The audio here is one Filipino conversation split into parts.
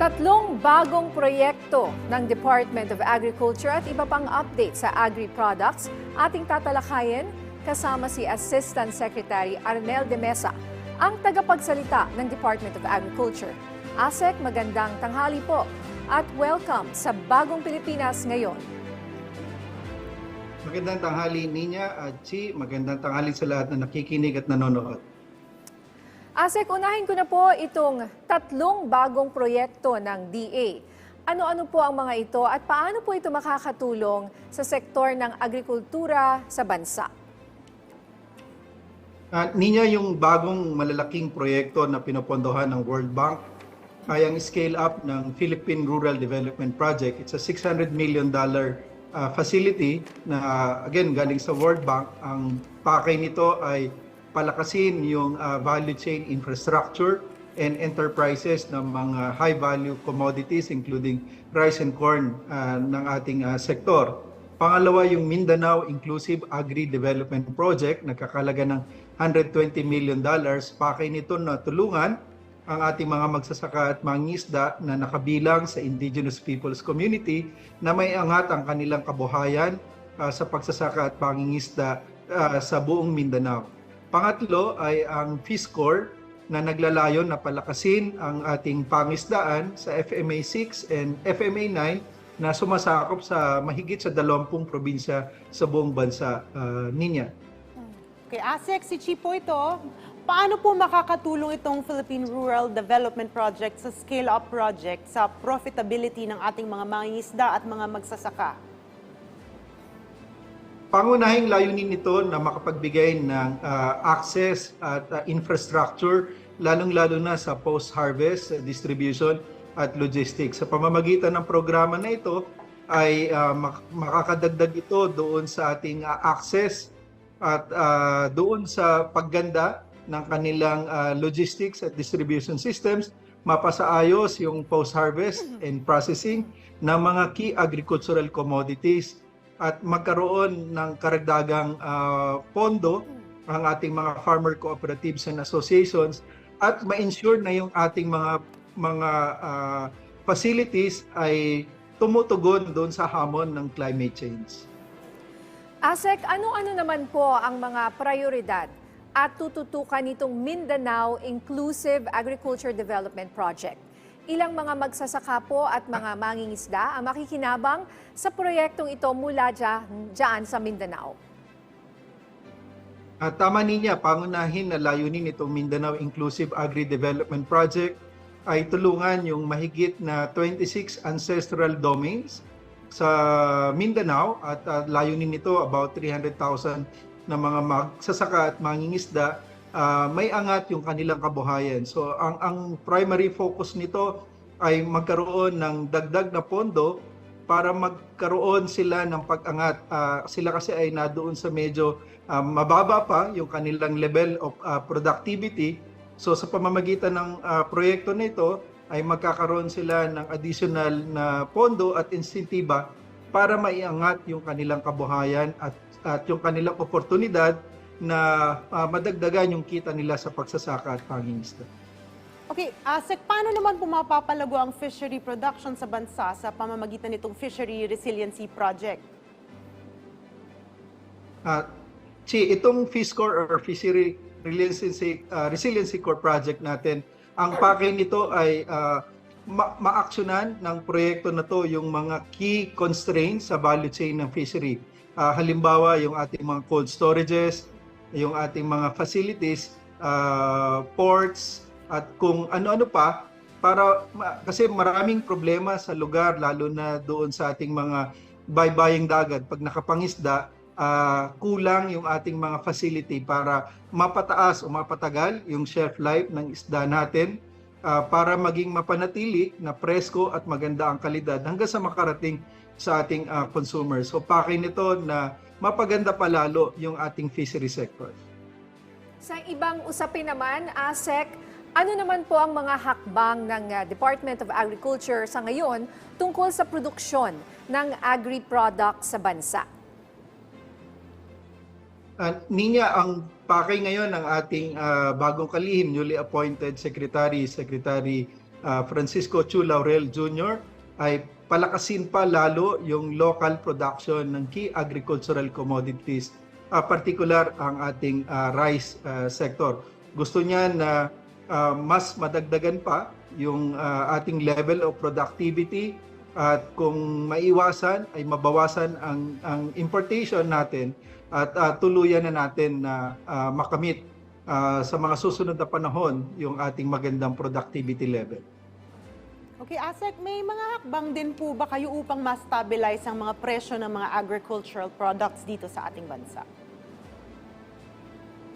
Tatlong bagong proyekto ng Department of Agriculture at iba pang update sa agri-products ating tatalakayin kasama si Assistant Secretary Arnel de Mesa, ang tagapagsalita ng Department of Agriculture. ASEC, magandang tanghali po at welcome sa Bagong Pilipinas ngayon. Magandang tanghali Ninya at Chi. Magandang tanghali sa lahat na nakikinig at nanonood. ASEC, unahin ko na po itong tatlong bagong proyekto ng DA. Ano-ano po ang mga ito at paano po ito makakatulong sa sektor ng agrikultura sa bansa? At Ninya, yung bagong malalaking proyekto na pinopondohan ng World Bank ay ang scale up ng Philippine Rural Development Project. It's a 600 million dollar uh, facility na again galing sa World Bank. Ang pakay nito ay palakasin yung uh, value chain infrastructure and enterprises ng mga high value commodities including rice and corn uh, ng ating uh, sektor. Pangalawa, yung Mindanao Inclusive Agri-Development Project, nagkakalaga ng 120 million dollars. Pakay nito na tulungan ang ating mga magsasaka at mangisda na nakabilang sa Indigenous Peoples Community na may angat ang kanilang kabuhayan uh, sa pagsasaka at pangingisda uh, sa buong Mindanao. Pangatlo ay ang FISCOR na naglalayon na palakasin ang ating pangisdaan sa FMA 6 and FMA 9 na sumasakop sa mahigit sa 20 probinsya sa buong bansa, uh, Ninya. Okay, ASEC, si Chipo ito, paano po makakatulong itong Philippine Rural Development Project sa scale-up project sa profitability ng ating mga mangingisda at mga magsasaka? Pangunahing layunin nito na makapagbigay ng uh, access at uh, infrastructure lalong-lalo na sa post-harvest distribution at logistics. Sa pamamagitan ng programa na ito ay uh, mak- makakadagdag ito doon sa ating uh, access at uh, doon sa pagganda ng kanilang uh, logistics at distribution systems, mapasaayos yung post-harvest and processing ng mga key agricultural commodities at magkaroon ng karagdagang uh, pondo ang ating mga farmer cooperatives and associations at ma-ensure na yung ating mga mga uh, facilities ay tumutugon doon sa hamon ng climate change. ASEC, ano-ano naman po ang mga prioridad at tututukan nitong Mindanao Inclusive Agriculture Development Project? Ilang mga magsasaka po at mga mangingisda ang makikinabang sa proyektong ito mula dyan, sa Mindanao? At tama niya, pangunahin na layunin itong Mindanao Inclusive Agri-Development Project ay tulungan yung mahigit na 26 ancestral domains sa Mindanao at uh, layunin nito about 300,000 na mga magsasaka at mangingisda uh, may angat yung kanilang kabuhayan. So ang ang primary focus nito ay magkaroon ng dagdag na pondo para magkaroon sila ng pag-angat. Uh, sila kasi ay nadoon sa medyo uh, mababa pa yung kanilang level of uh, productivity. So sa pamamagitan ng uh, proyekto na ito ay magkakaroon sila ng additional na pondo at insentiba para maiangat yung kanilang kabuhayan at, at yung kanilang oportunidad na uh, madagdagan yung kita nila sa pagsasaka at pangingisda. Okay, ASEC, paano naman po mapapalago ang fishery production sa bansa sa pamamagitan nitong Fishery Resiliency Project? Uh, Chi, itong FISCOR or Fishery Resiliency, uh, Resiliency Core Project natin, ang pakay nito ay uh, ma- maaksyonan ng proyekto na to yung mga key constraints sa value chain ng fishery. Uh, halimbawa, yung ating mga cold storages, yung ating mga facilities, uh, ports, at kung ano-ano pa, para kasi maraming problema sa lugar lalo na doon sa ating mga baybaying dagat pag nakapangisda uh, kulang yung ating mga facility para mapataas o mapatagal yung shelf life ng isda natin uh, para maging mapanatili na presko at maganda ang kalidad hanggang sa makarating sa ating uh, consumers. So pakay nito na mapaganda palalo yung ating fishery sector. Sa ibang usapin naman, ASEC, ano naman po ang mga hakbang ng uh, Department of Agriculture sa ngayon tungkol sa produksyon ng agri-products sa bansa? Uh, Ninya, ang pakay ngayon ng ating uh, bagong kalihim, newly appointed Secretary, Secretary ah, Francisco Chu Laurel Jr. ay palakasin pa lalo yung local production ng key agricultural commodities, ah, particular ang ating ah, rice ah, sector. Gusto niya na ah, mas madagdagan pa yung ah, ating level of productivity at kung maiwasan ay mabawasan ang ang importation natin at ah, tuluyan na natin na ah, makamit ah, sa mga susunod na panahon yung ating magandang productivity level. Okay, Asek, may mga hakbang din po ba kayo upang ma-stabilize ang mga presyo ng mga agricultural products dito sa ating bansa?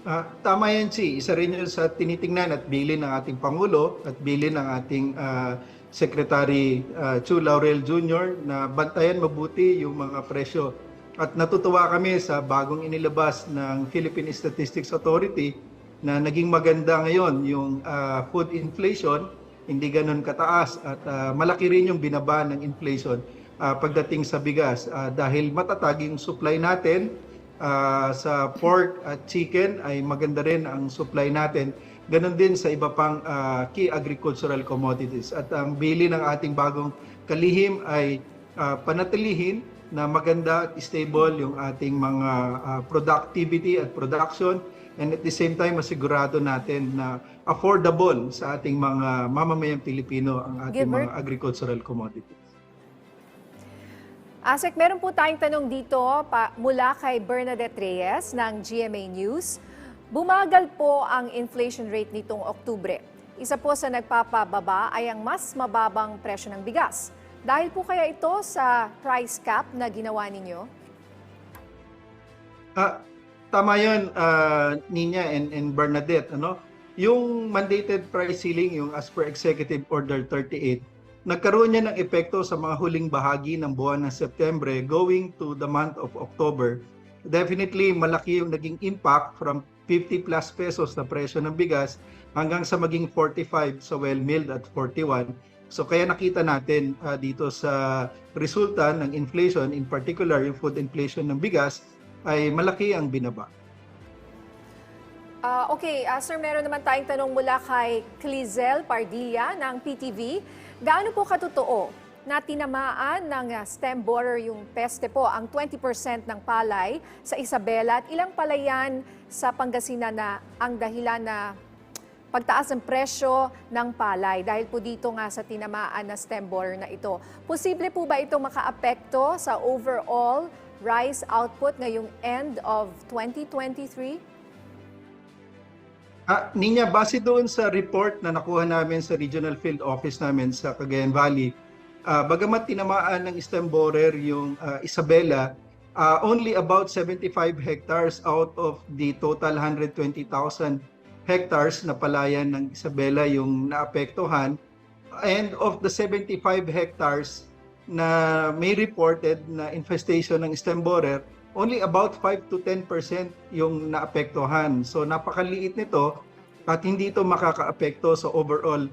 Ah, tama yan, si. Isa rin yun sa tinitingnan at bilin ng ating Pangulo at bilin ng ating ah, Secretary ah, Chu Laurel Jr. na bantayan mabuti yung mga presyo. At natutuwa kami sa bagong inilabas ng Philippine Statistics Authority na naging maganda ngayon yung ah, food inflation, hindi ganun kataas at ah, malaki rin yung binaba ng inflation ah, pagdating sa bigas Ah, dahil matatag yung supply natin Ah, sa pork at chicken ay maganda rin ang supply natin. Ganon din sa iba pang ah, key agricultural commodities. At ang bili ng ating bagong kalihim ay ah, panatilihin na maganda at stable yung ating mga ah, productivity at production and at the same time masigurado natin na affordable sa ating mga mamamayang Pilipino ang ating Gilbert? mga agricultural commodities. Asek, meron po tayong tanong dito pa, mula kay Bernadette Reyes ng GMA News. Bumagal po ang inflation rate nitong Oktubre. Isa po sa nagpapababa ay ang mas mababang presyo ng bigas. Dahil po kaya ito sa price cap na ginawa ninyo? Ah, tama 'yun, ah, Nina and, and Bernadette, ano? Yung mandated price ceiling, yung as per Executive Order 38, nagkaroon niya ng epekto sa mga huling bahagi ng buwan ng Setyembre going to the month of October. Definitely malaki yung naging impact from 50 plus pesos na presyo ng bigas hanggang sa maging 45 sa well milled at 41. So kaya nakita natin ah, dito sa resulta ng inflation, in particular yung food inflation ng bigas, ay malaki ang binaba. Ah, okay, ah, sir, meron naman tayong tanong mula kay Clizel Pardilla ng PTV. Gaano po katotoo na tinamaan ng ah, stem borer yung peste po ang 20% ng palay sa Isabela at ilang palayan sa Pangasinan na ang dahilan na pagtaas ng presyo ng palay dahil po dito nga sa tinamaan na stem borer na ito. Posible po ba ito makaapekto sa overall rice output ngayong end of 2023? Ah, Ninya, base doon sa report na nakuha namin sa Regional Field Office namin sa Cagayan Valley, ah, bagamat tinamaan ng stem borer yung ah, Isabela, ah, only about 75 hectares out of the total 120,000 hectares na palayan ng Isabela yung naapektuhan. And of the 75 hectares na may reported na infestation ng stem borer, only about 5 to 10% yung naapektuhan. So napakaliit nito at hindi ito makakaapekto sa overall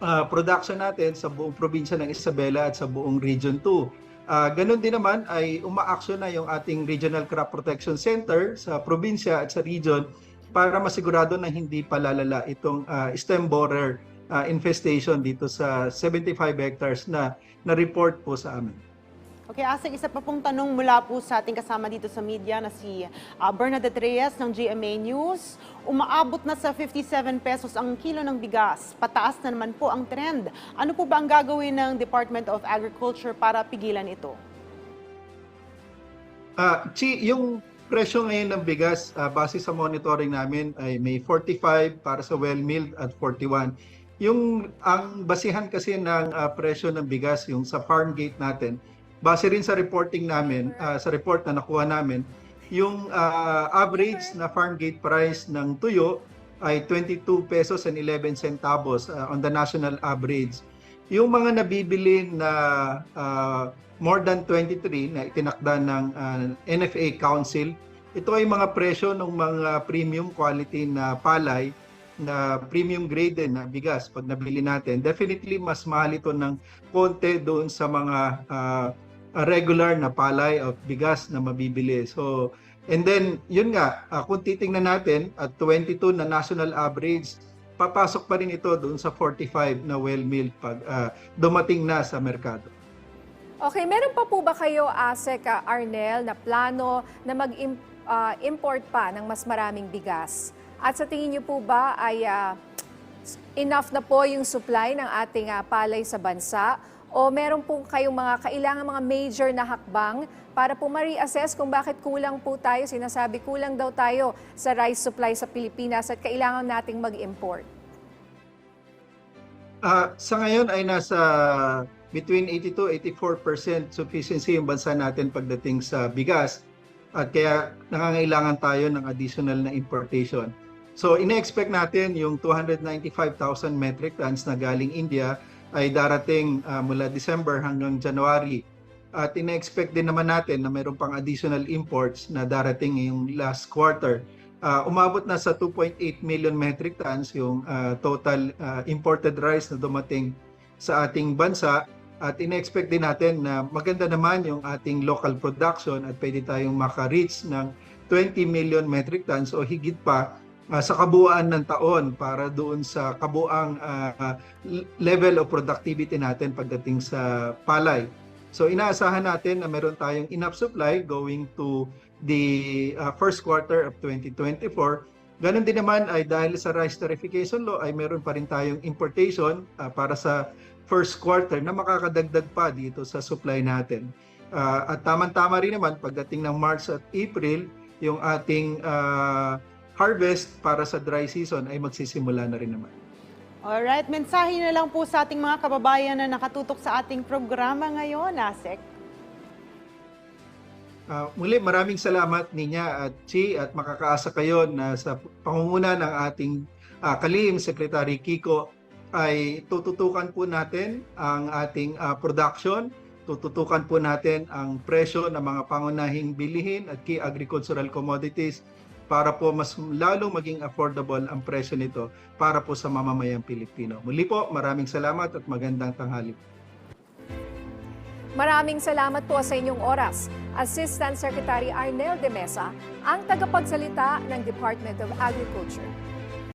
uh, production natin sa buong probinsya ng Isabela at sa buong Region 2. Uh, ganun din naman ay umaaksyon na yung ating Regional Crop Protection Center sa probinsya at sa region para masigurado na hindi palalala itong uh, stem borer uh, infestation dito sa 75 hectares na na-report po sa amin. Okay, Asek, isa pa pong tanong mula po sa ating kasama dito sa media na si ah, Bernadette Reyes ng GMA News. Umaabot na sa 57 pesos ang kilo ng bigas. Pataas na naman po ang trend. Ano po ba ang gagawin ng Department of Agriculture para pigilan ito? Ah, Chi, yung presyo ngayon ng bigas ah, base sa monitoring namin ay may 45 para sa well milled at 41. Yung ang basihan kasi ng ah, presyo ng bigas yung sa farm gate natin, base rin sa reporting namin, ah, sa report na nakuha namin, yung ah, average na farm gate price ng tuyo ay 22 pesos and 11 centavos ah, on the national average. Yung mga nabibili na ah, more than 23 na itinakda ng ah, NFA Council, ito ay mga presyo ng mga premium quality na palay na premium grade din na bigas pag nabili natin. Definitely mas mahal ito ng konti doon sa mga ah, regular na palay of bigas na mabibili. So, and then, yun nga, ah, kung titingnan natin at 22 na national average papasok pa rin ito doon sa 45 na well milled pag ah, dumating na sa merkado. Okay, meron pa po ba kayo, ASEC ah, Arnel, na plano na mag-import pa ng mas maraming bigas? At sa tingin niyo po ba ay ah, enough na po yung supply ng ating ah, palay sa bansa? O meron po kayong mga kailangan mga major na hakbang para po ma-reassess kung bakit kulang po tayo, sinasabi kulang daw tayo sa rice supply sa Pilipinas at kailangan nating mag-import? Ah, sa ngayon ay nasa between 82 84% sufficiency yung bansa natin pagdating sa bigas at kaya nangangailangan tayo ng additional na importation. So ine-expect natin yung 295,000 metric tons na galing India ay darating ah, mula December hanggang January. At ine-expect din naman natin na mayroon pang additional imports na darating yung last quarter. Ah, umabot na sa 2.8 million metric tons yung ah, total ah, imported rice na dumating sa ating bansa at ine-expect din natin na maganda naman yung ating local production at pwede tayong maka-reach ng 20 million metric tons o higit pa ah, sa kabuuan ng taon para doon sa kabuang l- level of productivity natin pagdating sa palay. So inaasahan natin na meron tayong enough supply going to the uh, first quarter of 2024. Ganon din naman ay dahil sa rice tarification law ay meron pa rin tayong importation uh, para sa first quarter na makakadagdag pa dito sa supply natin. Uh, at tamang-tama rin naman pagdating ng March at April, yung ating uh, harvest para sa dry season ay magsisimula na rin naman. Alright, mensahe na lang po sa ating mga kababayan na nakatutok sa ating programa ngayon, ASEC. Uh, muli maraming salamat Ninya at Chi at makakaasa kayo na sa pangunguna ng ating uh, kalihim Secretary Kiko ay tututukan po natin ang ating uh, production, tututukan po natin ang presyo ng mga pangunahing bilihin at key agricultural commodities para po mas lalong maging affordable ang presyo nito para po sa mamamayang Pilipino. Muli po, maraming salamat at magandang tanghali. Maraming salamat po sa inyong oras. Assistant Secretary Arnel de Mesa, ang tagapagsalita ng Department of Agriculture.